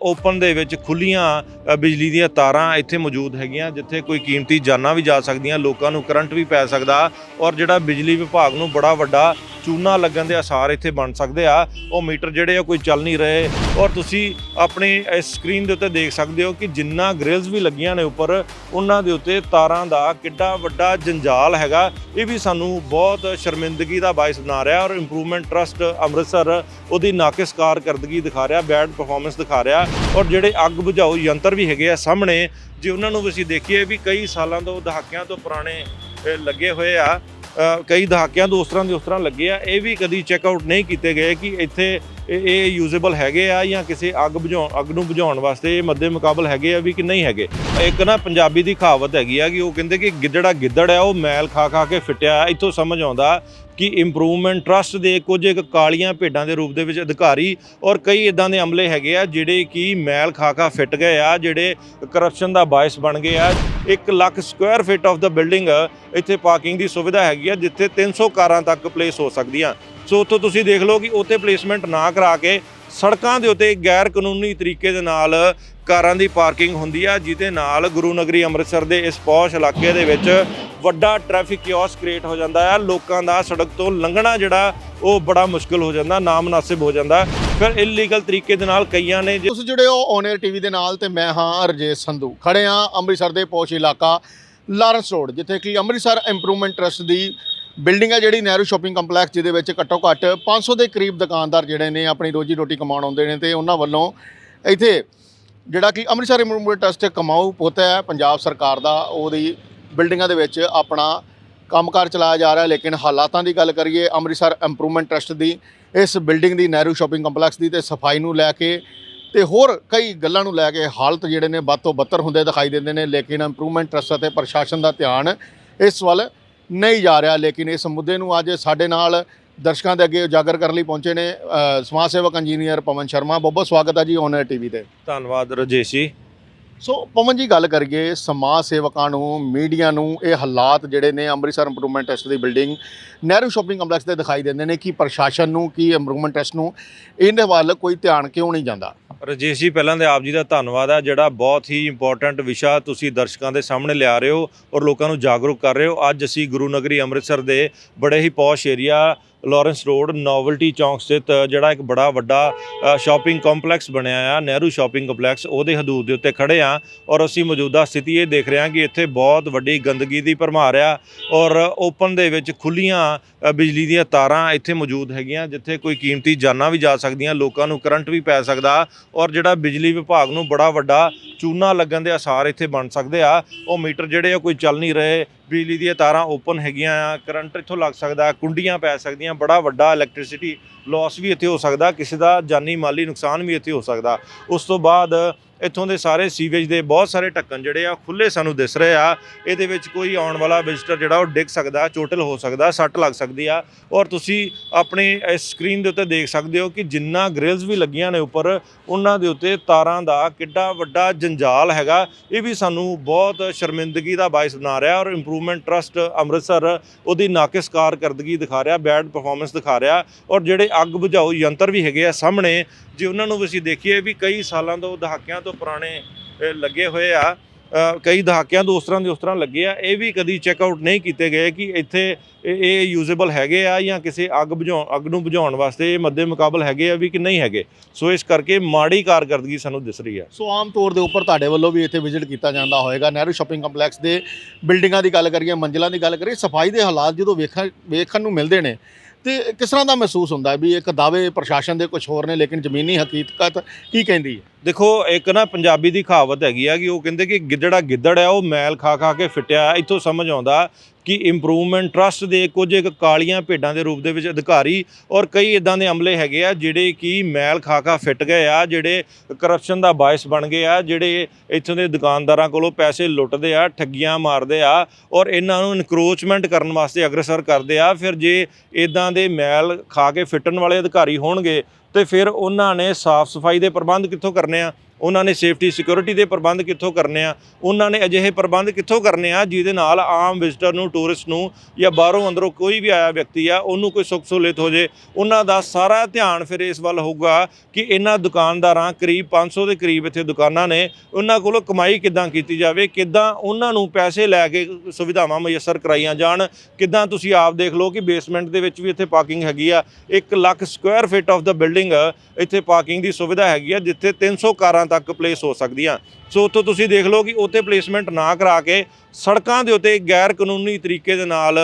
Open ਦੇ ਵਿੱਚ ਖੁੱਲੀਆਂ ਬਿਜਲੀ ਦੀਆਂ ਤਾਰਾਂ ਇੱਥੇ ਮੌਜੂਦ ਹੈਗੀਆਂ, ਜਿੱਥੇ ਕੋਈ ਕੀਮਤੀ ਜਾਨਾਂ ਵੀ ਜਾ ਸਕਦੀਆਂ, ਲੋਕਾਂ ਨੂੰ ਕਰੰਟ ਵੀ ਪੈ ਸਕਦਾ ਔਰ ਜਿਹੜਾ ਬਿਜਲੀ ਵਿਭਾਗ ਨੂੰ ਬੜਾ ਵੱਡਾ ਚੂਨਾ ਲੱਗਣ ਦੇ ਆਸਾਰ ਇੱਥੇ ਬਣ ਸਕਦੇ ਆ। ਉਹ ਮੀਟਰ ਜਿਹੜੇ ਆ ਕੋਈ ਚੱਲ ਨਹੀਂ ਰਹੇ। ਔਰ ਤੁਸੀਂ ਆਪਣੀ ਇਸ ਸਕਰੀਨ ਦੇ ਉੱਤੇ ਦੇਖ ਸਕਦੇ ਹੋ ਕਿ ਜਿੰਨਾ ਗ੍ਰਿਲਸ ਵੀ ਲੱਗੀਆਂ ਨੇ ਉੱਪਰ, ਉਹਨਾਂ ਦੇ ਉੱਤੇ ਤਾਰਾਂ ਦਾ ਕਿੱਡਾ ਵੱਡਾ ਜੰਜਾਲ ਹੈਗਾ। ਇਹ ਵੀ ਸਾਨੂੰ ਬਹੁਤ ਸ਼ਰਮਿੰਦਗੀ ਦਾ ਬਾਇਸ ਬਣਾ ਰਿਹਾ ਔਰ ਇੰਪਰੂਵਮੈਂਟ ਟਰਸਟ ਅੰਮ੍ਰਿਤਸਰ ਉਹਦੀ ਨਾਕਿਸ ਕਾਰਕਰਦਗੀ ਦਿਖਾ ਰਿਹਾ ਬੈਡ ਪਰਫਾਰਮੈਂਸ ਦਿਖਾ ਰਿਹਾ। ਔਰ ਜਿਹੜੇ ਅੱਗ ਬੁਝਾਊ ਯੰਤਰ ਵੀ ਹੈਗੇ ਆ ਸਾਹਮਣੇ, ਜੇ ਉਹਨਾਂ ਨੂੰ ਵੀ ਅਸੀਂ ਦੇਖੀਏ ਵੀ ਕਈ ਸਾਲਾਂ ਤੋਂ, ਦਹਾਕਿਆਂ ਤੋਂ ਪੁਰਾਣੇ ਲੱਗੇ ਹੋਏ ਆ ਕਈ ਦਹਾਕਿਆਂ ਤੋਂ ਉਸ ਤਰ੍ਹਾਂ ਦੇ ਉਸ ਤਰ੍ਹਾਂ ਲੱਗੇ ਆ। ਇਹ ਵੀ ਕਦੀ ਚੈੱਕ ਆਊਟ ਨਹੀਂ ਕੀਤੇ ਗਏ ਕਿ ਇੱਥੇ ਇਹ- ਯੂਜ਼ੇਬਲ ਹੈਗੇ ਆ ਜਾਂ ਕਿਸੇ ਅੱਗ ਬੁਝਾਉਣ ਅੱਗ ਨੂੰ ਬੁਝਾਉਣ ਵਾਸਤੇ ਇਹ ਮੱਦੇ ਮੁਕਾਬਲ ਹੈਗੇ ਆ ਵੀ ਕਿ ਨਹੀਂ ਹੈਗੇ। ਇੱਕ ਨਾ ਪੰਜਾਬੀ ਦੀ ਕਹਾਵਤ ਹੈਗੀ ਆ ਕਿ ਉਹ ਕਹਿੰਦੇ ਕਿ ਗਿੱਦੜਾ ਗਿੱਦੜ ਆ ਉਹ ਮੈਲ ਖਾ ਖਾ ਕੇ ਫਿੱਟਿਆ। ਇੱਥੋਂ ਸਮਝ ਆਉਂਦਾ ਕਿ ਇੰਪਰੂਵਮੈਂਟ ਟਰਸਟ ਦੇ ਕੁਝ ਇੱਕ ਕਾਲੀਆਂ ਭੇਡਾਂ ਦੇ ਰੂਪ ਦੇ ਵਿੱਚ ਅਧਿਕਾਰੀ ਔਰ ਕਈ ਇਦਾਂ ਦੇ ਅਮਲੇ ਹੈਗੇ ਆ, ਜਿਹੜੇ ਕਿ ਮੈਲ ਖਾ ਖਾ ਫਿੱਟ ਗਏ ਆ, ਜਿਹੜੇ ਕਰਪਸ਼ਨ ਦਾ ਬਾਇਸ ਬਣ ਗਏ ਆ। 1 ਲੱਖ ਸਕੁਅਰ ਫੀਟ ਆਫ ਦਾ ਬਿਲਡਿੰਗ ਇੱਥੇ ਪਾਰਕਿੰਗ ਦੀ ਸੁਵਿਧਾ ਹੈਗੀ ਆ, ਜਿੱਥੇ 300 ਕਾਰਾਂ ਤੱਕ ਪਲੇਸ ਹੋ ਸਕਦੀਆਂ। ਸੋ ਉੱਥੋਂ ਤੁਸੀਂ ਦੇਖ ਲਓ ਕਿ ਉੱਥੇ ਪਲੇਸਮੈਂਟ ਨਾ ਕਰਾ ਕੇ ਸੜਕਾਂ ਦੇ ਉੱਤੇ ਗੈਰ ਕਾਨੂੰਨੀ ਤਰੀਕੇ ਦੇ ਨਾਲ ਕਾਰਾਂ ਦੀ ਪਾਰਕਿੰਗ ਹੁੰਦੀ ਆ, ਜਿਹਦੇ ਨਾਲ ਗੁਰੂ ਨਗਰੀ ਅੰਮ੍ਰਿਤਸਰ ਦੇ ਇਸ ਪੌਸ਼ ਇਲਾਕੇ ਦੇ ਵਿੱਚ ਵੱਡਾ ਟ੍ਰੈਫਿਕ ਕਿਓਸ ਕ੍ਰੀਏਟ ਹੋ ਜਾਂਦਾ ਆ। ਲੋਕਾਂ ਦਾ ਸੜਕ ਤੋਂ ਲੰਘਣਾ ਜਿਹੜਾ, ਉਹ ਬੜਾ ਮੁਸ਼ਕਲ ਹੋ ਜਾਂਦਾ, ਨਾਮੁਨਾਸਿਬ ਹੋ ਜਾਂਦਾ। ਫਿਰ ਇਲੀਗਲ ਤਰੀਕੇ ਦੇ ਨਾਲ ਕਈਆਂ ਨੇ ਤੁਸੀਂ ਜੁੜੇ ਹੋ ਔਨਰ ਟੀਵੀ ਦੇ ਨਾਲ ਤੇ ਮੈਂ ਹਾਂ ਰਜੇਸ਼ ਸੰਧੂ। ਖੜੇ ਹਾਂ ਅੰਮ੍ਰਿਤਸਰ ਦੇ ਪੌਸ਼ ਇਲਾਕਾ, ਲਾਰੈਂਸ ਰੋਡ, ਜਿੱਥੇ ਕਿ ਅੰਮ੍ਰਿਤਸਰ ਇੰਪਰੂਵਮੈਂਟ ਟਰਸਟ ਦੀ ਬਿਲਡਿੰਗ ਹੈ ਜਿਹੜੀ ਨਹਿਰੂ ਸ਼ਾਪਿੰਗ ਕੰਪਲੈਕਸ, ਜਿਹਦੇ ਵਿੱਚ ਘੱਟੋ ਘੱਟ 500 ਦੇ ਕਰੀਬ ਦੁਕਾਨਦਾਰ ਜਿਹੜੇ ਨੇ ਆਪਣੀ ਰੋਜੀ ਰੋਟੀ ਕਮਾਉਣ ਆਉਂਦੇ ਨੇ ਤੇ ਉਹਨਾਂ ਵੱਲੋਂ ਇੱਥੇ ਜਿਹੜਾ ਕਿ ਅੰਮ੍ਰਿਤਸਰ ਇੰਪਰੂਵਮੈਂਟ ਟਰਸਟ ਕਮਾਊ ਪੁੱਤ ਹੈ, ਪੰਜਾਬ ਸਰਕਾਰ ਦਾ, ਉਹਦੀ ਬਿਲਡਿੰਗਾਂ ਦੇ ਵਿੱਚ ਆਪਣਾ ਕੰਮਕਾਰ ਚਲਾਇਆ ਜਾ ਰਿਹਾ, ਲੇਕਿਨ ਹਾਲਾਤਾਂ ਦੀ ਗੱਲ ਕਰੀਏ, ਅੰਮ੍ਰਿਤਸਰ ਇੰਪਰੂਵਮੈਂਟ ਟਰਸਟ ਦੀ, ਇਸ ਬਿਲਡਿੰਗ ਦੀ ਨਹਿਰੂ ਸ਼ਾਪਿੰਗ ਕੰਪਲੈਕਸ ਦੀ ਤੇ ਸਫ਼ਾਈ ਨੂੰ ਲੈ ਕੇ ਤੇ ਹੋਰ ਕਈ ਗੱਲਾਂ ਨੂੰ ਲੈ ਕੇ ਹਾਲਤ ਜਿਹੜੇ ਨੇ ਵੱਧ ਤੋਂ ਬੱਤਰ ਹੁੰਦੇ ਦਿਖਾਈ ਦਿੰਦੇ ਨੇ, ਲੇਕਿਨ ਇੰਪਰੂਵਮੈਂਟ ਟਰਸਟ ਅਤੇ ਪ੍ਰਸ਼ਾਸਨ ਦਾ ਧਿਆਨ ਇਸ ਵੱਲ ਨਹੀਂ ਜਾ ਰਿਹਾ, ਲੇਕਿਨ ਇਸ ਮੁੱਦੇ ਨੂੰ ਅੱਜ ਸਾਡੇ ਨਾਲ ਦਰਸ਼ਕਾਂ ਦੇ ਅੱਗੇ ਉਜਾਗਰ ਕਰਨ ਲਈ ਪਹੁੰਚੇ ਨੇ ਸਮਾਜ ਸੇਵਕ ਇੰਜੀਨੀਅਰ ਪਵਨ ਸ਼ਰਮਾ। ਬਹੁਤ ਬਹੁਤ ਸਵਾਗਤ ਹੈ ਜੀ ਔਨਰ ਟੀਵੀ ਤੇ। ਧੰਨਵਾਦ ਰਜੇਸ਼ ਜੀ। ਸੋ ਪਵਨ ਜੀ ਗੱਲ ਕਰੀਏ ਸਮਾਜ ਸੇਵਕਾਂ ਨੂੰ, ਮੀਡੀਆ ਨੂੰ, ਇਹ ਹਾਲਾਤ ਜਿਹੜੇ ਨੇ ਅੰਮ੍ਰਿਤਸਰ ਇੰਪਰੂਵਮੈਂਟ ਟੈਸਟ ਦੀ ਬਿਲਡਿੰਗ ਨਹਿਰੂ ਸ਼ਾਪਿੰਗ ਕੰਪਲੈਕਸ 'ਤੇ ਦਿਖਾਈ ਦਿੰਦੇ ਨੇ ਕਿ ਪ੍ਰਸ਼ਾਸਨ ਨੂੰ, ਕੀ ਇੰਪਰੂਵਮੈਂਟ ਟੈਸਟ ਨੂੰ ਇਹਦੇ ਵੱਲ ਕੋਈ ਧਿਆਨ ਕਿਉਂ ਨਹੀਂ ਜਾਂਦਾ? ਰਜੇਸ਼ ਜੀ, ਪਹਿਲਾਂ ਤੇ ਆਪ ਜੀ ਦਾ ਧੰਨਵਾਦ ਹੈ ਜਿਹੜਾ ਬਹੁਤ ਹੀ ਇੰਪੋਰਟੈਂਟ ਵਿਸ਼ਾ ਤੁਸੀਂ ਦਰਸ਼ਕਾਂ ਦੇ ਸਾਹਮਣੇ ਲਿਆ ਰਹੇ ਹੋ ਔਰ ਲੋਕਾਂ ਨੂੰ ਜਾਗਰੂਕ ਕਰ ਰਹੇ ਹੋ। ਅੱਜ ਅਸੀਂ ਗੁਰੂ ਨਗਰੀ ਅੰਮ੍ਰਿਤਸਰ ਦੇ ਬੜੇ ਹੀ posh area Lawrence road novelty ਚੌਂਕ ਸਥਿਤ ਜਿਹੜਾ ਇੱਕ ਬੜਾ ਵੱਡਾ ਸ਼ਾਪਿੰਗ ਕੰਪਲੈਕਸ ਬਣਿਆ ਆ, ਨਹਿਰੂ ਸ਼ਾਪਿੰਗ ਕੰਪਲੈਕਸ ਉਹਦੇ ਹਦੂਦ ਦੇ ਉੱਤੇ ਖੜੇ ਆ ਔਰ ਅਸੀਂ ਮੌਜੂਦਾ ਸਥਿਤੀ ਇਹ ਦੇਖ ਰਹੇ ਹਾਂ ਕਿ ਇੱਥੇ ਬਹੁਤ ਵੱਡੀ ਗੰਦਗੀ ਦੀ ਭਰਮਾਰ ਆ ਔਰ ਓਪਨ ਦੇ ਵਿੱਚ ਖੁੱਲੀਆਂ ਬਿਜਲੀ ਦੀਆਂ ਤਾਰਾਂ ਇੱਥੇ ਮੌਜੂਦ ਹੈਗੀਆਂ, ਜਿੱਥੇ ਕੋਈ ਕੀਮਤੀ ਜਾਨਾਂ ਵੀ ਜਾ ਸਕਦੀਆਂ, ਲੋਕਾਂ ਨੂੰ ਕਰੰਟ ਵੀ ਪੈ ਸਕਦਾ ਔਰ ਜਿਹੜਾ ਬਿਜਲੀ ਵਿਭਾਗ ਨੂੰ ਬੜਾ ਵੱਡਾ ਚੂਨਾ ਲੱਗਣ ਦੇ ਅਸਾਰ ਇੱਥੇ ਬਣ ਸਕਦੇ ਆ, ਉਹ ਮੀਟਰ ਜਿਹੜੇ ਆ ਕੋਈ ਚੱਲ ਨਹੀਂ ਰਹੇ ਬਿਜਲੀ ਦੀਆਂ ਤਾਰਾਂ ਓਪਨ ਹੈਗੀਆਂ ਆ, ਕਰੰਟ ਇੱਥੋਂ ਲੱਗ ਸਕਦਾ, ਕੁੰਡੀਆਂ ਪੈ ਸਕਦੀਆਂ, ਬੜਾ ਵੱਡਾ ਇਲੈਕਟ੍ਰਿਸਿਟੀ ਲਾਸ ਵੀ ਇੱਥੇ ਹੋ ਸਕਦਾ, ਕਿਸੇ ਦਾ ਜਾਨੀ ਮਾਲੀ ਨੁਕਸਾਨ ਵੀ ਇੱਥੇ ਹੋ ਸਕਦਾ। ਉਸ ਤੋਂ ਬਾਅਦ ਇੱਥੋਂ ਦੇ ਸਾਰੇ ਸੀਵੇਜ ਦੇ ਬਹੁਤ ਸਾਰੇ ਢੱਕਣ ਜਿਹੜੇ ਆ ਖੁੱਲੇ ਸਾਨੂੰ ਦਿਸ ਰਹੇ ਆ। ਇਹਦੇ ਵਿੱਚ ਕੋਈ ਆਉਣ ਵਾਲਾ ਵਿਜ਼ਟਰ ਜਿਹੜਾ, ਉਹ ਡਿੱਗ ਸਕਦਾ, ਚੋਟਲ ਹੋ ਸਕਦਾ, ਸੱਟ ਲੱਗ ਸਕਦੀ ਆ। ਔਰ ਤੁਸੀਂ ਆਪਣੇ ਇਸ ਸਕਰੀਨ ਦੇ ਉੱਤੇ ਦੇਖ ਸਕਦੇ ਹੋ ਕਿ ਜਿੰਨਾ ਗ੍ਰਿਲਸ ਵੀ ਲੱਗੀਆਂ ਨੇ ਉੱਪਰ, ਉਹਨਾਂ ਦੇ ਉੱਤੇ ਤਾਰਾਂ ਦਾ ਕਿੱਡਾ ਵੱਡਾ ਜੰਜਾਲ ਹੈਗਾ। ਇਹ ਵੀ ਸਾਨੂੰ ਬਹੁਤ ਸ਼ਰਮਿੰਦਗੀ ਦਾ ਬਾਇਸ ਬਣਾ ਰਿਹਾ ਔਰ ਇੰਪਰੂਵਮੈਂਟ ਟਰਸਟ ਅੰਮ੍ਰਿਤਸਰ ਉਹਦੀ ਨਾਕਿਸ ਕਾਰਕਰਦਗੀ ਦਿਖਾ ਰਿਹਾ ਬੈਡ ਪਰਫਾਰਮੈਂਸ ਦਿਖਾ ਰਿਹਾ। ਔਰ ਜਿਹੜੇ ਅੱਗ ਬੁਝਾਊ ਯੰਤਰ ਵੀ ਹੈਗੇ ਆ ਸਾਹਮਣੇ, ਜੇ ਉਹਨਾਂ ਨੂੰ ਵੀ ਅਸੀਂ ਦੇਖੀਏ ਵੀ ਕਈ ਸਾਲਾਂ ਤੋਂ ਦਹਾਕਿਆਂ ਤੋਂ ਪੁਰਾਣੇ ਲੱਗੇ ਹੋਏ ਆ। ਕਈ ਦਹਾਕਿਆਂ ਤੋਂ ਉਸ ਤਰ੍ਹਾਂ ਦੇ ਉਸ ਤਰ੍ਹਾਂ ਲੱਗੇ ਆ। ਇਹ ਵੀ ਕਦੀ ਚੈੱਕ ਆਊਟ ਨਹੀਂ ਕੀਤੇ ਗਏ ਕਿ ਇੱਥੇ ਇਹ ਯੂਜ਼ੇਬਲ ਹੈਗੇ ਆ ਜਾਂ ਕਿਸੇ ਅੱਗ ਬੁਝਾਉਣ, ਅੱਗ ਨੂੰ ਬੁਝਾਉਣ ਵਾਸਤੇ ਇਹ ਮੱਦੇ ਮੁਕਾਬਲ ਹੈਗੇ ਆ ਵੀ ਕਿ ਨਹੀਂ ਹੈਗੇ। ਸੋ ਇਸ ਕਰਕੇ ਮਾੜੀ ਕਾਰਕਰਦਗੀ ਸਾਨੂੰ ਦਿਸ ਰਹੀ ਹੈ ਸੋ ਆਮ ਤੌਰ ਦੇ ਉੱਪਰ ਤੁਹਾਡੇ ਵੱਲੋਂ ਵੀ ਇੱਥੇ ਵਿਜ਼ਿਟ ਕੀਤਾ ਜਾਂਦਾ ਹੋਏਗਾ। ਨਹਿਰੂ ਸ਼ਾਪਿੰਗ ਕੰਪਲੈਕਸ ਦੇ ਬਿਲਡਿੰਗਾਂ ਦੀ ਗੱਲ ਕਰੀਏ, ਮੰਜ਼ਿਲਾਂ ਦੀ ਗੱਲ ਕਰੀਏ, ਸਫ਼ਾਈ ਦੇ ਹਾਲਾਤ ਜਦੋਂ ਵੇਖਣ ਵੇਖਣ ਨੂੰ ਮਿਲਦੇ ਨੇ, ਤੇ ਕਿਸ ਤਰ੍ਹਾਂ ਦਾ ਮਹਿਸੂਸ ਹੁੰਦਾ ਵੀ ਇੱਕ ਦਾਅਵੇ ਪ੍ਰਸ਼ਾਸਨ ਦੇ ਕੁਝ ਹੋਰ ਨੇ, ਲੇਕਿਨ ਜ਼ਮੀਨੀ ਹਕੀਕਤ ਕੀ ਕਹਿੰਦੀ ਹੈ? ਦੇਖੋ, ਇੱਕ ਨਾ ਪੰਜਾਬੀ ਦੀ ਕਹਾਵਤ ਹੈਗੀ ਆ ਕਿ ਉਹ ਕਹਿੰਦੇ ਕਿ ਗਿੱਦੜਾ ਗਿੱਦੜ ਆ ਉਹ ਮੈਲ ਖਾ ਖਾ ਕੇ ਫਿੱਟਿਆ ਇੱਥੋਂ ਸਮਝ ਆਉਂਦਾ ਕਿ ਇੰਪਰੂਵਮੈਂਟ ਟਰਸਟ ਦੇ ਕੁਝ ਇੱਕ ਕਾਲੀਆਂ ਭੇਡਾਂ ਦੇ ਰੂਪ ਦੇ ਵਿੱਚ ਅਧਿਕਾਰੀ ਔਰ ਕਈ ਇਦਾਂ ਦੇ ਅਮਲੇ ਹੈਗੇ ਆ ਜਿਹੜੇ ਕਿ ਮੈਲ ਖਾ ਖਾ ਫਿੱਟ ਗਏ ਆ, ਜਿਹੜੇ ਕਰਪਸ਼ਨ ਦਾ ਬਾਇਸ ਬਣ ਗਏ ਆ, ਜਿਹੜੇ ਇੱਥੋਂ ਦੇ ਦੁਕਾਨਦਾਰਾਂ ਕੋਲੋਂ ਪੈਸੇ ਲੁੱਟਦੇ ਆ, ਠੱਗੀਆਂ ਮਾਰਦੇ ਆ ਔਰ ਇਹਨਾਂ ਨੂੰ ਇਨਕਰੋਚਮੈਂਟ ਕਰਨ ਵਾਸਤੇ ਅਗਰਸਰ ਕਰਦੇ ਆ। ਫਿਰ ਜੇ ਇਦਾਂ ਦੇ ਮੈਲ ਖਾ ਕੇ ਫਿੱਟਣ ਵਾਲੇ ਅਧਿਕਾਰੀ ਹੋਣਗੇ, ਤੇ ਫਿਰ ਉਹਨਾਂ ਨੇ ਸਾਫ਼ ਸਫ਼ਾਈ ਦੇ ਪ੍ਰਬੰਧ ਕਿੱਥੋਂ ਕਰਨੇ ਆ ਉਹਨਾਂ ਨੇ ਸੇਫਟੀ ਸਿਕਿਉਰਿਟੀ ਦੇ ਪ੍ਰਬੰਧ ਕਿੱਥੋਂ ਕਰਨੇ ਆ? ਉਹਨਾਂ ਨੇ ਅਜਿਹੇ ਪ੍ਰਬੰਧ ਕਿੱਥੋਂ ਕਰਨੇ ਆ ਜਿਹਦੇ ਨਾਲ ਆਮ ਵਿਜ਼ਟਰ ਨੂੰ ਟੂਰਿਸਟ ਨੂੰ ਜਾਂ ਬਾਹਰੋਂ ਅੰਦਰੋਂ ਕੋਈ ਵੀ ਆਇਆ ਵਿਅਕਤੀ ਆ, ਉਹਨੂੰ ਕੋਈ ਸੁੱਖ ਸਹੂਲਤ ਹੋ ਜੇ? ਉਹਨਾਂ ਦਾ ਸਾਰਾ ਧਿਆਨ ਫਿਰ ਇਸ ਵੱਲ ਹੋਊਗਾ ਕਿ ਇਹਨਾਂ ਦੁਕਾਨਦਾਰਾਂ ਕਰੀਬ 500 ਦੇ ਕਰੀਬ ਇੱਥੇ ਦੁਕਾਨਾਂ ਨੇ, ਉਹਨਾਂ ਕੋਲੋਂ ਕਮਾਈ ਕਿੱਦਾਂ ਕੀਤੀ ਜਾਵੇ? ਕਿੱਦਾਂ ਉਹਨਾਂ ਨੂੰ ਪੈਸੇ ਲੈ ਕੇ ਸੁਵਿਧਾਵਾਂ ਮੁਯੱਸਰ ਕਰਾਈਆਂ ਜਾਣ? ਕਿੱਦਾਂ ਤੁਸੀਂ ਆਪ ਦੇਖ ਲਓ ਕਿ ਬੇਸਮੈਂਟ ਦੇ ਵਿੱਚ ਵੀ ਇੱਥੇ ਪਾਰਕਿੰਗ ਹੈਗੀ ਆ। 1 ਲੱਖ ਸਕੁਆਇਰ ਫੀਟ ਆਫ ਦਾ ਬਿਲਡਿੰਗ ਇੱਥੇ ਪਾਰਕਿੰਗ ਦੀ ਸੁਵਿਧਾ ਹੈਗੀ ਆ, ਜਿੱਥੇ 300 ਕਾਰਾਂ ਤੱਕ ਪਲੇਸ ਹੋ ਸਕਦੀਆਂ। ਸੋ ਉੱਥੋਂ ਤੁਸੀਂ ਦੇਖ ਲਓ ਕਿ ਉੱਥੇ ਪਲੇਸਮੈਂਟ ਨਾ ਕਰਾ ਕੇ ਸੜਕਾਂ ਦੇ ਉੱਤੇ ਗੈਰ ਕਾਨੂੰਨੀ ਤਰੀਕੇ ਦੇ ਨਾਲ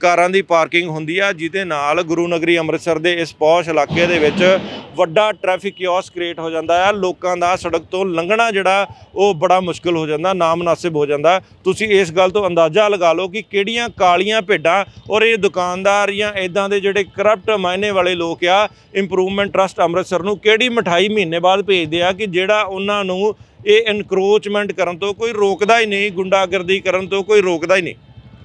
ਕਾਰਾਂ ਦੀ ਪਾਰਕਿੰਗ ਹੁੰਦੀ ਆ, ਜਿਹਦੇ ਨਾਲ ਗੁਰੂ ਨਗਰੀ ਅੰਮ੍ਰਿਤਸਰ ਦੇ ਇਸ ਪੌਸ਼ ਇਲਾਕੇ ਦੇ ਵਿੱਚ ਵੱਡਾ ਟ੍ਰੈਫਿਕ ਕਿਓਸ ਕ੍ਰੀਏਟ ਹੋ ਜਾਂਦਾ ਆ। ਲੋਕਾਂ ਦਾ ਸੜਕ ਤੋਂ ਲੰਘਣਾ ਜਿਹੜਾ, ਉਹ ਬੜਾ ਮੁਸ਼ਕਲ ਹੋ ਜਾਂਦਾ, ਨਾਮਨਾਸਿਬ ਹੋ ਜਾਂਦਾ। ਤੁਸੀਂ ਇਸ ਗੱਲ ਤੋਂ ਅੰਦਾਜ਼ਾ ਲਗਾ ਲਓ ਕਿ ਕਿਹੜੀਆਂ ਕਾਲੀਆਂ ਭੇਡਾਂ ਔਰ ਇਹ ਦੁਕਾਨਦਾਰ ਜਾਂ ਇਦਾਂ ਦੇ ਜਿਹੜੇ ਕਰਪਟ ਮਾਇਨੇ ਵਾਲੇ ਲੋਕ ਆ ਇੰਪਰੂਵਮੈਂਟ ਟਰਸਟ ਅੰਮ੍ਰਿਤਸਰ ਨੂੰ ਕਿਹੜੀ ਮਠਾਈ ਮਹੀਨੇ ਬਾਅਦ ਭੇਜਦੇ ਆ ਕਿ ਜਿਹੜਾ ਉਹਨਾਂ ਨੂੰ ਇਹ ਇਨਕਰੋਚਮੈਂਟ ਕਰਨ ਤੋਂ ਕੋਈ ਰੋਕਦਾ ਹੀ ਨਹੀਂ, ਗੁੰਡਾਗਰਦੀ ਕਰਨ ਤੋਂ ਕੋਈ ਰੋਕਦਾ ਹੀ ਨਹੀਂ।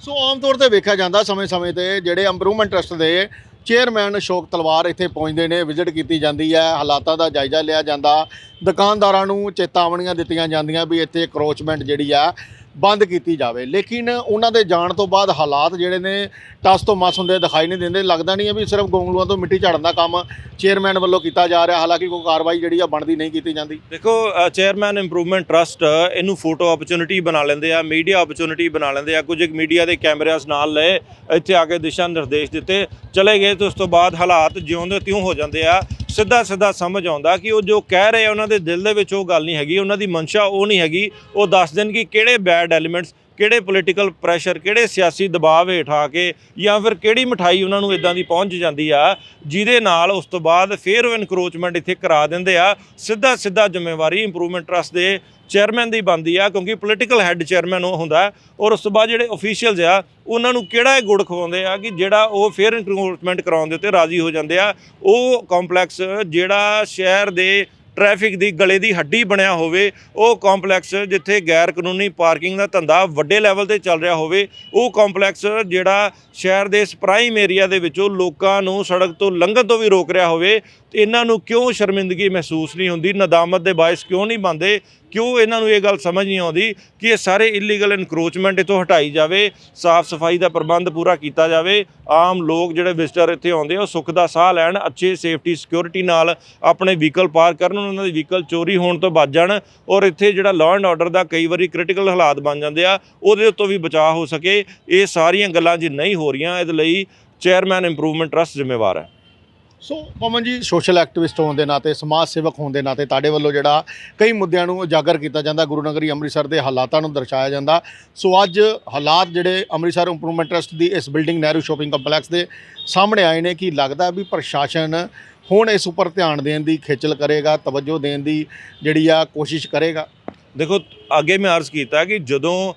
ਸੋ ਆਮ ਤੌਰ ਤੇ ਵੇਖਿਆ ਜਾਂਦਾ ਸਮੇਂ-ਸਮੇਂ ਤੇ ਜਿਹੜੇ ਇੰਪਰੂਵਮੈਂਟ ਟਰਸਟ ਦੇ ਚੇਅਰਮੈਨ ਅਸ਼ੋਕ ਤਲਵਾਰ ਇੱਥੇ ਪਹੁੰਚਦੇ ਨੇ ਵਿਜ਼ਿਟ ਕੀਤੀ ਜਾਂਦੀ ਹੈ, ਹਾਲਾਤਾਂ ਦਾ ਜਾਇਜ਼ਾ ਲਿਆ ਜਾਂਦਾ। ਦੁਕਾਨਦਾਰਾਂ ਨੂੰ ਚੇਤਾਵਨੀਆਂ ਦਿੱਤੀਆਂ ਜਾਂਦੀਆਂ ਵੀ ਇੱਥੇ ਕਰੋਚਮੈਂਟ ਜਿਹੜੀ ਆ ਬੰਦ ਕੀਤੀ ਜਾਵੇ। ਲੇਕਿਨ ਉਹਨਾਂ ਦੇ ਜਾਣ ਤੋਂ ਬਾਅਦ ਹਾਲਾਤ ਜਿਹੜੇ ਨੇ, ਟਸ ਤੋਂ ਮਸ ਹੁੰਦੇ ਦਿਖਾਈ ਨਹੀਂ ਦਿੰਦੇ। ਲੱਗਦਾ ਨਹੀਂ ਹੈ ਵੀ ਸਿਰਫ ਗੋਂਗਲੂਆਂ ਤੋਂ ਮਿੱਟੀ ਝਾੜਨ ਦਾ ਕੰਮ ਚੇਅਰਮੈਨ ਵੱਲੋਂ ਕੀਤਾ ਜਾ ਰਿਹਾ। ਹਾਲਾਂਕਿ ਕੋਈ ਕਾਰਵਾਈ ਜਿਹੜੀ ਆ ਬਣਦੀ ਨਹੀਂ ਕੀਤੀ ਜਾਂਦੀ। ਦੇਖੋ ਚੇਅਰਮੈਨ ਇੰਪਰੂਵਮੈਂਟ ਟਰਸਟ ਇਹਨੂੰ ਫੋਟੋ ਓਪਰਚੁਨਿਟੀ ਬਣਾ ਲੈਂਦੇ ਆ, ਮੀਡੀਆ ਓਪਰਚੁਨਿਟੀ ਬਣਾ ਲੈਂਦੇ ਆ। ਕੁਝ ਇੱਕ ਮੀਡੀਆ ਦੇ ਕੈਮਰਿਆਂ ਨਾਲ ਲਏ, ਇੱਥੇ ਆ ਕੇ ਦਿਸ਼ਾ ਨਿਰਦੇਸ਼ ਦਿੱਤੇ। ਚਲੇ ਗਏ ਤੇ ਉਸ ਤੋਂ ਬਾਅਦ ਹਾਲਾਤ ਜਿਉਂ ਦੇ ਤਿਉਂ ਹੋ ਜਾਂਦੇ ਆ। ਸਿੱਧਾ ਸਿੱਧਾ ਸਮਝ ਆਉਂਦਾ ਕਿ ਉਹ ਜੋ ਕਹਿ ਰਹੇ ਆ, ਉਹਨਾਂ ਦੇ ਦਿਲ ਦੇ ਵਿੱਚ ਉਹ ਗੱਲ ਨਹੀਂ ਹੈਗੀ, ਉਹਨਾਂ ਦੀ ਮਨਸ਼ਾ ਉਹ ਨਹੀਂ ਹੈਗੀ। ਉਹ ਦੱਸ ਦੇਣ ਕਿ ਕਿਹੜੇ ਬੈਡ ਐਲੀਮੈਂਟਸ ਕਿਹੜੇ ਪੋਲੀਟੀਕਲ ਪ੍ਰੈਸ਼ਰ ਕਿਹੜੇ ਸਿਆਸੀ ਦਬਾਅ ਹੇਠ ਆ ਕੇ ਜਾਂ ਫਿਰ ਕਿਹੜੀ ਮਠਾਈ ਉਹਨਾਂ ਨੂੰ ਇਦਾਂ ਦੀ ਪਹੁੰਚ ਜਾਂਦੀ ਆ, ਜਿਹਦੇ ਨਾਲ ਉਸ ਤੋਂ ਬਾਅਦ ਫੇਰ ਉਹ ਇਨਕਰੋਚਮੈਂਟ ਇੱਥੇ ਕਰਾ ਦਿੰਦੇ ਆ। ਸਿੱਧਾ ਸਿੱਧਾ ਜ਼ਿੰਮੇਵਾਰੀ ਇੰਪਰੂਵਮੈਂਟ ਟਰਸਟ ਦੇ ਚੇਅਰਮੈਨ ਦੀ ਬਣਦੀ ਆ, ਕਿਉਂਕਿ ਪੋਲੀਟੀਕਲ ਹੈੱਡ ਚੇਅਰਮੈਨ ਉਹ ਹੁੰਦਾ ਔਰ ਉਸ ਤੋਂ ਬਾਅਦ ਜਿਹੜੇ ਅਫੀਸ਼ੀਅਲਸ ਆ, ਉਹਨਾਂ ਨੂੰ ਕਿਹੜਾ ਇਹ ਗੁੜ ਖਵਾਉਂਦੇ ਆ ਕਿ ਜਿਹੜਾ ਉਹ ਫੇਅਰ ਇਨਕਰੋਚਮੈਂਟ ਕਰਾਉਣ ਦੇ ਉੱਤੇ ਰਾਜ਼ੀ ਹੋ ਜਾਂਦੇ ਆ। ਉਹ ਕੰਪਲੈਕਸ ਜਿਹੜਾ ਸ਼ਹਿਰ ਦੇ ਟ੍ਰੈਫਿਕ ਦੀ ਗਲੇ ਦੀ ਹੱਡੀ ਬਣਿਆ ਹੋਵੇ, ਉਹ ਕੰਪਲੈਕਸ ਜਿੱਥੇ ਗੈਰ ਕਾਨੂੰਨੀ ਪਾਰਕਿੰਗ ਦਾ ਧੰਦਾ ਵੱਡੇ ਲੈਵਲ ਤੇ ਚੱਲ ਰਿਹਾ ਹੋਵੇ, ਉਹ ਕੰਪਲੈਕਸ ਜਿਹੜਾ ਸ਼ਹਿਰ ਦੇ ਸਪਰਾਈਮ ਏਰੀਆ ਦੇ ਵਿੱਚੋਂ ਲੋਕਾਂ ਨੂੰ ਸੜਕ ਤੋਂ ਲੰਘਣ ਤੋਂ ਵੀ ਰੋਕ ਰਿਹਾ ਹੋਵੇ, ਤੇ ਇਹਨਾਂ ਨੂੰ ਕਿਉਂ ਸ਼ਰਮਿੰਦਗੀ ਮਹਿਸੂਸ ਨਹੀਂ ਹੁੰਦੀ, ਨਦਾਮਤ ਦੇ ਬਾਇਸ ਕਿਉਂ ਨਹੀਂ ਬੰਦੇ ਕਿਉਂ ਇਹਨਾਂ ਨੂੰ ਇਹ ਗੱਲ ਸਮਝ ਨਹੀਂ ਆਉਂਦੀ ਕਿ ਇਹ ਸਾਰੇ ਇਲੀਗਲ ਇਨਕਰੋਚਮੈਂਟ ਇਥੋਂ ਹਟਾਈ ਜਾਵੇ, ਸਾਫ਼ ਸਫ਼ਾਈ ਦਾ ਪ੍ਰਬੰਧ ਪੂਰਾ ਕੀਤਾ ਜਾਵੇ, ਆਮ ਲੋਕ ਜਿਹੜੇ ਵਿਜ਼ਟਰ ਇੱਥੇ ਆਉਂਦੇ ਆ, ਉਹ ਸੁੱਖ ਦਾ ਸਾਹ ਲੈਣ, ਅੱਛੇ ਸੇਫਟੀ ਸਿਕਿਉਰਿਟੀ ਨਾਲ ਆਪਣੇ ਵਹੀਕਲ ਪਾਰਕ ਕਰਨ, ਉਹਨਾਂ ਦੇ ਵਹੀਕਲ ਚੋਰੀ ਹੋਣ ਤੋਂ ਬਚ ਜਾਣ ਔਰ ਇੱਥੇ ਜਿਹੜਾ ਲਾਅ ਐਂਡ ਆਰਡਰ ਦਾ ਕਈ ਵਾਰੀ ਕ੍ਰਿਟੀਕਲ ਹਾਲਾਤ ਬਣ ਜਾਂਦੇ ਆ, ਉਹਦੇ ਉੱਤੋਂ ਵੀ ਬਚਾਅ ਹੋ ਸਕੇ। ਇਹ ਸਾਰੀਆਂ ਗੱਲਾਂ ਜੇ ਨਹੀਂ ਹੋ ਰਹੀਆਂ, ਇਹਦੇ ਲਈ ਚੇਅਰਮੈਨ ਇੰਪਰੂਵਮੈਂਟ ਟਰਸਟ ਜ਼ਿੰਮੇਵਾਰ ਹੈ। ਸੋ ਪਵਨ ਜੀ ਸੋਸ਼ਲ ਐਕਟਿਵਿਸਟ ਹੋਣ ਦੇ ਨਾਤੇ, ਸਮਾਜ ਸੇਵਕ ਹੋਣ ਦੇ ਨਾਤੇ ਤੁਹਾਡੇ ਵੱਲੋਂ ਜਿਹੜਾ ਕਈ ਮੁੱਦਿਆਂ ਨੂੰ ਉਜਾਗਰ ਕੀਤਾ ਜਾਂਦਾ, ਗੁਰੂ ਨਗਰੀ ਅੰਮ੍ਰਿਤਸਰ ਦੇ ਹਾਲਾਤਾਂ ਨੂੰ ਦਰਸਾਇਆ ਜਾਂਦਾ। ਸੋ ਅੱਜ ਹਾਲਾਤ ਜਿਹੜੇ ਅੰਮ੍ਰਿਤਸਰ ਇੰਪਰੂਵਮੈਂਟ ਟਰਸਟ ਦੀ ਇਸ ਬਿਲਡਿੰਗ ਨਹਿਰੂ ਸ਼ੋਪਿੰਗ ਕੰਪਲੈਕਸ ਦੇ ਸਾਹਮਣੇ ਆਏ ਨੇ ਕਿ ਲੱਗਦਾ ਵੀ ਪ੍ਰਸ਼ਾਸਨ ਹੁਣ ਇਸ ਉੱਪਰ ਧਿਆਨ ਦੇਣ ਦੀ ਖੇਚਲ ਕਰੇਗਾ, ਤਵੱਜੋ ਦੇਣ ਦੀ ਜਿਹੜੀ ਆ ਕੋਸ਼ਿਸ਼ ਕਰੇਗਾ। ਦੇਖੋ ਅੱਗੇ ਮੈਂ ਅਰਜ਼ ਕੀਤਾ ਕਿ ਜਦੋਂ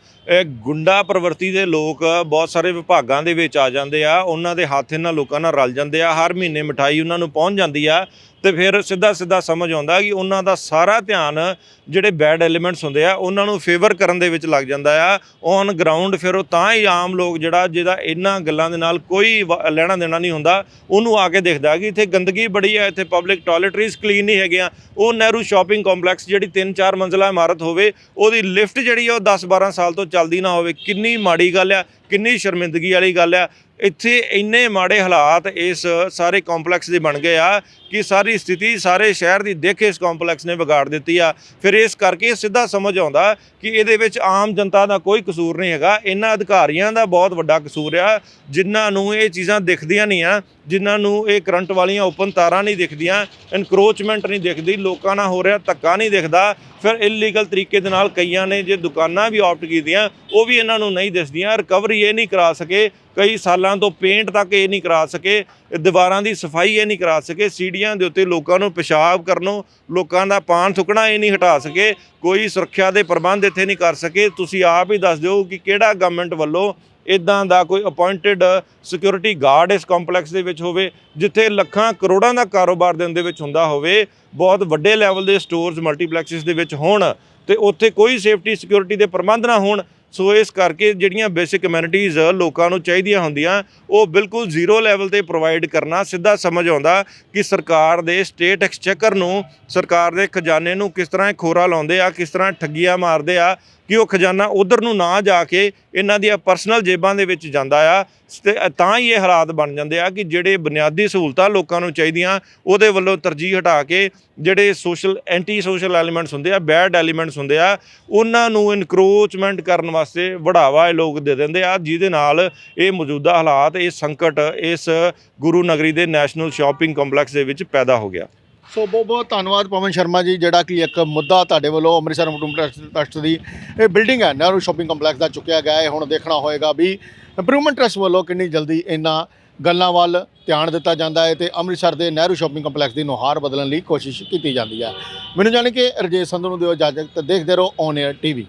ਗੁੰਡਾ ਪ੍ਰਵਰਤੀ ਦੇ ਲੋਕ ਬਹੁਤ ਸਾਰੇ ਵਿਭਾਗਾਂ ਦੇ ਵਿੱਚ ਆ ਜਾਂਦੇ ਆ, ਉਹਨਾਂ ਦੇ ਹੱਥ ਇਹਨਾਂ ਲੋਕਾਂ ਨਾਲ ਰਲ ਜਾਂਦੇ ਆ, ਹਰ ਮਹੀਨੇ ਮਠਾਈ ਉਹਨਾਂ ਨੂੰ ਪਹੁੰਚ ਜਾਂਦੀ ਆ ਤੇ ਫਿਰ ਸਿੱਧਾ ਸਿੱਧਾ ਸਮਝ ਆਉਂਦਾ ਕਿ ਉਹਨਾਂ ਦਾ ਸਾਰਾ ਧਿਆਨ ਜਿਹੜੇ ਬੈਡ ਐਲੀਮੈਂਟਸ ਹੁੰਦੇ ਆ, ਉਹਨਾਂ ਨੂੰ ਫੇਵਰ ਕਰਨ ਦੇ ਵਿੱਚ ਲੱਗ ਜਾਂਦਾ ਆ। ਔਨ ਗਰਾਊਂਡ ਫਿਰ ਉਹ ਤਾਂ ਹੀ ਆਮ ਲੋਕ ਜਿਹੜਾ, ਜਿਹਦਾ ਇਹਨਾਂ ਗੱਲਾਂ ਦੇ ਨਾਲ ਕੋਈ ਵ- ਲੈਣਾ ਦੇਣਾ ਨਹੀਂ ਹੁੰਦਾ, ਉਹਨੂੰ ਆ ਕੇ ਦੇਖਦਾ ਕਿ ਇੱਥੇ ਗੰਦਗੀ ਬੜੀ ਹੈ ਇੱਥੇ ਪਬਲਿਕ ਟਾਇਲਟਰੀਜ਼ ਕਲੀਨ ਨਹੀਂ ਹੈਗੀਆਂ, ਉਹ ਨਹਿਰੂ ਸ਼ਾਪਿੰਗ ਕੰਪਲੈਕਸ ਜਿਹੜੀ 3-4 ਮੰਜ਼ਲਾ ਇਮਾਰਤ ਹੋਵੇ ਉਹਦੀ ਲਿਫਟ ਜਿਹੜੀ ਆ ਉਹ 10-12 ਸਾਲ ਤੋਂ ਚੱਲਦੀ ਨਾ ਹੋਵੇ, ਕਿੰਨੀ ਮਾੜੀ ਗੱਲ ਆ। ਕਿੰਨੀ ਸ਼ਰਮਿੰਦਗੀ ਵਾਲੀ ਗੱਲ ਆ। ਇੱਥੇ ਇੰਨੇ ਮਾੜੇ ਹਾਲਾਤ ਇਸ ਸਾਰੇ ਕੰਪਲੈਕਸ ਦੇ ਬਣ ਗਏ ਆ ਕਿ ਸਾਰੀ ਸਥਿਤੀ ਸਾਰੇ ਸ਼ਹਿਰ ਦੀ ਦੇਖ ਇਸ ਕੰਪਲੈਕਸ ਨੇ ਵਿਗਾੜ ਦਿੱਤੀ ਆ। ਫਿਰ ਇਸ ਕਰਕੇ ਸਿੱਧਾ ਸਮਝ ਆਉਂਦਾ ਕਿ ਇਹਦੇ ਵਿੱਚ ਆਮ ਜਨਤਾ ਦਾ ਕੋਈ ਕਸੂਰ ਨਹੀਂ ਹੈਗਾ। ਇਹਨਾਂ ਅਧਿਕਾਰੀਆਂ ਦਾ ਬਹੁਤ ਵੱਡਾ ਕਸੂਰ ਆ, ਜਿਨ੍ਹਾਂ ਨੂੰ ਇਹ ਚੀਜ਼ਾਂ ਦਿਖਦੀਆਂ ਨਹੀਂ ਆ, ਜਿਨ੍ਹਾਂ ਨੂੰ ਇਹ ਕਰੰਟ ਵਾਲੀਆਂ ਓਪਨ ਤਾਰਾਂ ਨਹੀਂ ਦਿਖਦੀਆਂ ਇਨਕਰੋਚਮੈਂਟ ਨਹੀਂ ਦਿਖਦੀ, ਲੋਕਾਂ ਨਾਲ ਹੋ ਰਿਹਾ ਧੱਕਾ ਨਹੀਂ ਦਿਖਦਾ। ਫਿਰ ਇਲੀਗਲ ਤਰੀਕੇ ਦੇ ਨਾਲ ਕਈਆਂ ਨੇ ਜੇ ਦੁਕਾਨਾਂ ਵੀ ਆਪਟ ਕੀਤੀਆਂ, ਉਹ ਵੀ ਇਹਨਾਂ ਨੂੰ ਨਹੀਂ ਦਿਸਦੀਆਂ। ਰਿਕਵਰੀ ਇਹ ਨਹੀਂ ਕਰਾ ਸਕੇ, ਕਈ ਸਾਲਾਂ ਤੋਂ ਪੇਂਟ ਤੱਕ ਇਹ ਨਹੀਂ ਕਰਾ ਸਕੇ, ਦੀਵਾਰਾਂ ਦੀ ਸਫ਼ਾਈ ਇਹ ਨਹੀਂ ਕਰਾ ਸਕੇ ਸੀੜੀਆਂ ਦੇ ਉੱਤੇ ਲੋਕਾਂ ਨੂੰ ਪਿਸ਼ਾਬ ਕਰਨੋਂ ਲੋਕਾਂ ਦਾ ਪਾਣ ਥੁਕਣਾ ਇਹ ਨਹੀਂ ਹਟਾ ਸਕੇ, ਕੋਈ ਸੁਰੱਖਿਆ ਦੇ ਪ੍ਰਬੰਧ ਇੱਥੇ ਨਹੀਂ ਕਰ ਸਕੇ। ਤੁਸੀਂ ਆਪ ਹੀ ਦੱਸ ਦਿਓ ਕਿ ਕਿਹੜਾ ਗਵਰਨਮੈਂਟ ਵੱਲੋਂ ਇਦਾਂ ਦਾ ਕੋਈ ਅਪਾਇੰਟਡ ਸਿਕਿਉਰਿਟੀ ਗਾਰਡ ਇਸ ਕੰਪਲੈਕਸ ਦੇ ਵਿੱਚ ਹੋਵੇ, ਜਿੱਥੇ ਲੱਖਾਂ ਕਰੋੜਾਂ ਦਾ ਕਾਰੋਬਾਰ ਦਿਨ ਦੇ ਵਿੱਚ ਹੁੰਦਾ ਹੋਵੇ, ਬਹੁਤ ਵੱਡੇ ਲੈਵਲ ਦੇ ਸਟੋਰਸ ਮਲਟੀਪਲੈਕਸਿਸ ਦੇ ਵਿੱਚ ਹੋਣ ਤੇ ਉੱਥੇ ਕੋਈ ਸੇਫਟੀ ਸਿਕਿਉਰਿਟੀ ਦੇ ਪ੍ਰਬੰਧ ਨਾ ਹੋਣ ਸੋ ਇਸ ਕਰਕੇ ਜਿਹੜੀਆਂ ਬੇਸਿਕ ਕਮਿਊਨਿਟੀਜ਼ ਲੋਕਾਂ ਨੂੰ ਚਾਹੀਦੀਆਂ ਹੁੰਦੀਆਂ, ਉਹ ਬਿਲਕੁਲ ਜ਼ੀਰੋ ਲੈਵਲ ਤੇ ਪ੍ਰੋਵਾਈਡ ਕਰਨਾ ਸਿੱਧਾ ਸਮਝ ਆਉਂਦਾ ਕਿ ਸਰਕਾਰ ਦੇ ਸਟੇਟ ਐਕਸਚੇਕਰ ਨੂੰ, ਸਰਕਾਰ ਦੇ ਖਜ਼ਾਨੇ ਨੂੰ ਕਿਸ ਤਰ੍ਹਾਂ ਖੋਰਾ ਲਾਉਂਦੇ ਆ, ਕਿਸ ਤਰ੍ਹਾਂ ਠੱਗੀਆਂ ਮਾਰਦੇ ਆ ਕਿ ਉਹ ਖਜ਼ਾਨਾ ਉਧਰ ਨੂੰ ਨਾ ਜਾ ਕੇ ਇਹਨਾਂ ਦੀਆਂ ਪਰਸਨਲ ਜੇਬਾਂ ਦੇ ਵਿੱਚ ਜਾਂਦਾ ਆ। ਤੇ ਤਾਂ ਹੀ ਇਹ ਹਾਲਾਤ ਬਣ ਜਾਂਦੇ ਆ ਕਿ ਜਿਹੜੇ ਬੁਨਿਆਦੀ ਸਹੂਲਤਾਂ ਲੋਕਾਂ ਨੂੰ ਚਾਹੀਦੀਆਂ, ਉਹਦੇ ਵੱਲੋਂ ਤਰਜੀਹ ਹਟਾ ਕੇ ਜਿਹੜੇ ਸੋਸ਼ਲ ਐਂਟੀ ਸੋਸ਼ਲ ਐਲੀਮੈਂਟਸ ਹੁੰਦੇ ਆ ਬੈਡ ਐਲੀਮੈਂਟਸ ਹੁੰਦੇ ਆ, ਉਹਨਾਂ ਨੂੰ ਇਨਕਰੋਚਮੈਂਟ ਕਰਨ ਵਾਸਤੇ ਵੜਾਵਾ ਇਹ ਲੋਕ ਦੇ ਦਿੰਦੇ ਆ, ਜਿਹਦੇ ਨਾਲ ਇਹ ਮੌਜੂਦਾ ਹਾਲਾਤ, ਇਹ ਸੰਕਟ ਇਸ ਗੁਰੂ ਨਗਰੀ ਦੇ ਨੈਸ਼ਨਲ ਸ਼ਾਪਿੰਗ ਕੰਪਲੈਕਸ ਦੇ ਵਿੱਚ ਪੈਦਾ ਹੋ ਗਿਆ। ਸੋ ਬਹੁਤ ਬਹੁਤ ਧੰਨਵਾਦ ਪਵਨ ਸ਼ਰਮਾ ਜੀ, ਜਿਹੜਾ ਕਿ ਇੱਕ ਮੁੱਦਾ ਤੁਹਾਡੇ ਵੱਲੋਂ ਅੰਮ੍ਰਿਤਸਰ ਇੰਪਰੂਵਮੈਂਟ ਟਰਸਟ ਦੀ, ਇਹ ਬਿਲਡਿੰਗ ਹੈ, ਨਹਿਰੂ ਸ਼ਾਪਿੰਗ ਕੰਪਲੈਕਸ ਦਾ ਚੁੱਕਿਆ ਗਿਆ ਹੈ ਹੁਣ ਦੇਖਣਾ ਹੋਏਗਾ ਵੀ ਇੰਪਰੂਵਮੈਂਟ ਟਰਸਟ ਵੱਲੋਂ ਕਿੰਨੀ ਜਲਦੀ ਇਹਨਾਂ ਗੱਲਾਂ ਵੱਲ ਧਿਆਨ ਦਿੱਤਾ ਜਾਂਦਾ ਹੈ ਤੇ ਅੰਮ੍ਰਿਤਸਰ ਦੇ ਨਹਿਰੂ ਸ਼ਾਪਿੰਗ ਕੰਪਲੈਕਸ ਦੀ ਨੁਹਾਰ ਬਦਲਣ ਲਈ ਕੋਸ਼ਿਸ਼ ਕੀਤੀ ਜਾਂਦੀ ਹੈ। ਮੈਨੂੰ ਜਾਣੀ ਕਿ ਰਜੇਸ਼ ਸੰਧੂ ਨੂੰ ਦਿਓ ਇਜਾਜ਼ਤ, ਦੇਖਦੇ ਰਹੋ ਔਨ 에ਅਰ ਟੀਵੀ